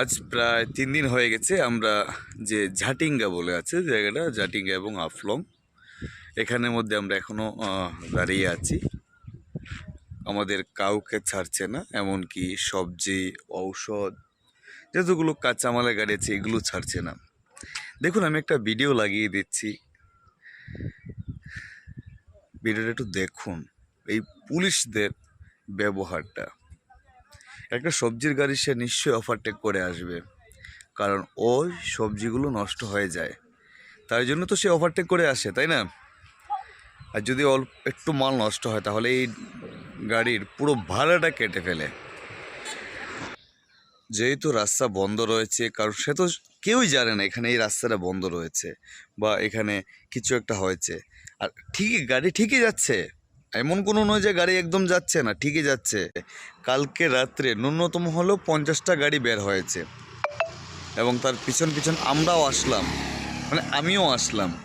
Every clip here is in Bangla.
আজ প্রায় তিন দিন হয়ে গেছে আমরা যে ঝাটিঙ্গা বলে আছে জায়গাটা, ঝাটিঙ্গা এবং আফলং, এখানের মধ্যে আমরা এখনও দাঁড়িয়ে আছি। আমাদের কাউকে ছাড়ছে না, এমনকি সবজি, ঔষধ, যতগুলো কাঁচামালের গাড়ি আছে এগুলো ছাড়ছে না। দেখুন, আমি একটা ভিডিও লাগিয়ে দিচ্ছি। ভিডিওটা একটু দেখুন, এই পুলিশদের ব্যবহারটা। একটা সবজির গাড়ি সে নিশ্চয়ই ওভারটেক করে আসবে। কারণ ওই সবজিগুলো নষ্ট হয়ে যায়। তাই জন্য তো সে ওভারটেক করে আসে, তাই না? আর যদি অল্প একটু মাল নষ্ট হয়, তাহলে এই গাড়ির পুরো ভাড়াটা কেটে ফেলে। যেহেতু রাস্তা বন্ধ রয়েছে, কারণ সে তো কেউই জানে না এখানে এই রাস্তাটা বন্ধ রয়েছে বা এখানে কিছু একটা হয়েছে। আর ঠিকই, গাড়ি ঠিকই যাচ্ছে। এমন কোনো নয় যে গাড়ি একদম যাচ্ছে না, ঠিকই যাচ্ছে। কালকে রাত্রে ন্যূনতম হলেও পঞ্চাশটা গাড়ি বের হয়েছে। এবং তার পিছন পিছন আমরাও আসলাম। মানে আমিও আসলাম।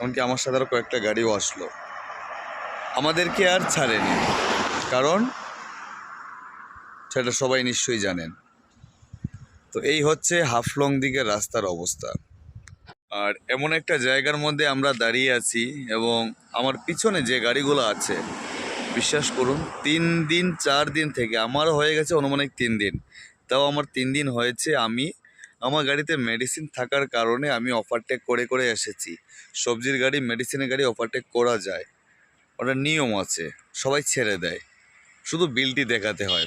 এমনকি আমার সাথে আরও কয়েকটা গাড়িও আসলো। আমাদেরকে আর ছাড়েনি। কারণ সেটা সবাই নিশ্চয়ই জানেন। তো এই হচ্ছে হাফলং দিকের রাস্তার অবস্থা। আর এমন একটা জায়গার মধ্যে আমরা দাঁড়িয়ে আছি এবং আমার পিছনে যে গাড়িগুলো আছে, বিশ্বাস করুন, তিন দিন, চার দিন থেকে আমারও হয়ে গেছে অনুমানিক তিন দিন। তাও আমার তিন দিন হয়েছে আমি, আমার গাড়িতে মেডিসিন থাকার কারণে আমি ওভারটেক করে করে এসেছি। সবজির গাড়ি মেডিসিনের গাড়ি ওভারটেক করা যায়। ওটা নিয়ম আছে, সবাই ছেড়ে দেয়। শুধু বিলটি দেখাতে হয়।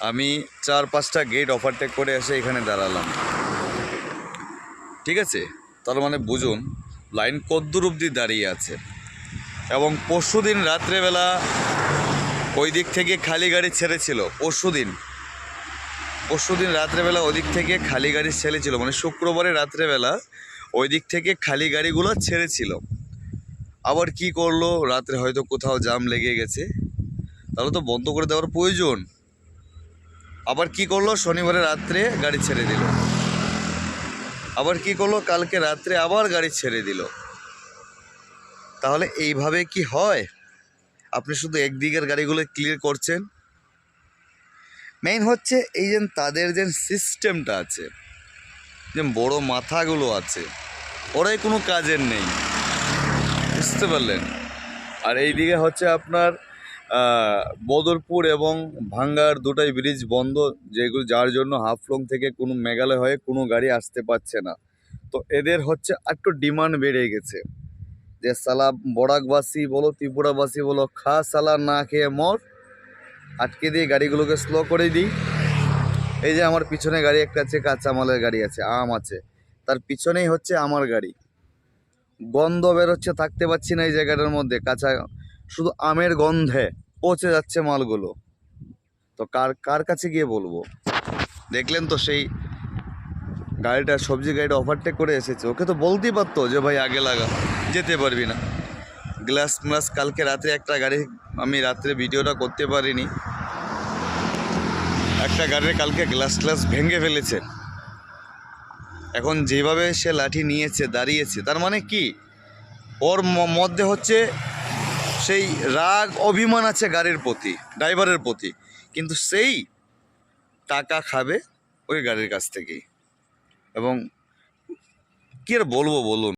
আমি চার, পাঁচটা গেট ওভারটেক করে এসে এখানে দাঁড়ালাম। ঠিক আছে? তার মানে বুঝুন, লাইন কদ্দুর অব্দি দাঁড়িয়ে আছে। এবং পরশু দিন রাত্রেবেলা ওই দিক থেকে খালি গাড়ি ছেড়েছিল পরশু দিন পরশু দিন রাত্রেবেলা ওই দিক থেকে খালি গাড়ি ছেড়েছিল মানে শুক্রবারে রাত্রেবেলা ওই দিক থেকে খালি গাড়িগুলো ছেড়েছিল। আবার কি করল? রাত্রে হয়তো কোথাও জাম লেগে গেছে। তাহলে তো বন্ধ করে দেওয়ার প্রয়োজন। আবার কি করল? শনিবারে রাত্রে গাড়ি ছেড়ে দিল। আবার কি করল? কালকে রাত্রে আবার গাড়ি ছেড়ে দিল। তাহলে এইভাবে কি হয়? আপনি শুধু একদিকের গাড়িগুলো ক্লিয়ার করছেন? মেইন হচ্ছে এই যে তাদের যে সিস্টেমটা আছে, যে বড় মাথাগুলো আছে, ওরাই কোনো কাজের নেই। বুঝতে পারলেন? আর এইদিকে হচ্ছে আপনার বদরপুর এবং ভাঙ্গার দুটাই ব্রিজ বন্ধ, যেগুলো যার জন্য হাফলং থেকে কোনো মেঘালয় হয়ে কোনো গাড়ি আসতে পারছে না। তো এদের হচ্ছে একটু ডিমান্ড বেড়ে গেছে। যে সালা বরাকবাসী বলো, ত্রিপুরাবাসী বলো, খা সালা না খেয়ে মর, আটকে দিয়ে গাড়িগুলোকে স্লো করে দিই। এই যে আমার পিছনে গাড়ি একটা আছে, কাঁচামালের গাড়ি আছে, আম আছে। তার পিছনেই হচ্ছে আমার গাড়ি। গন্ধ বেরোচ্ছে, থাকতে পারছি না এই জায়গাটার মধ্যে, কাঁচা শুধু আমের গন্ধে পচে যাচ্ছে মালগুলো। তো কার কার কাছে গিয়ে বলব? দেখলেন তো সেই গাড়িটা, সবজি গাড়িটা ওভারটেক করে এসেছে। ওকে তো বলতেই পারতো যে, ভাই, আগে লাগা, যেতে পারবি না। গ্লাস ম্লাস কালকে রাতে একটা গাড়ি আমি রাত্রে ভিডিওটা করতে পারিনি। একটা গাড়ির কালকে গ্লাস গ্লাস ভেঙে ফেলেছে। এখন যেভাবে সে লাঠি নিয়েছে, দাঁড়িয়েছে, তার মানে কি? ওর মধ্যে হচ্ছে সেই রাগ, অভিমান আছে গাড়ির প্রতি, ড্রাইভারের প্রতি। কিন্তু সেই টাকা খাবে ওই গাড়ির কাছ থেকেই। এবং কী আর বলব বলুন?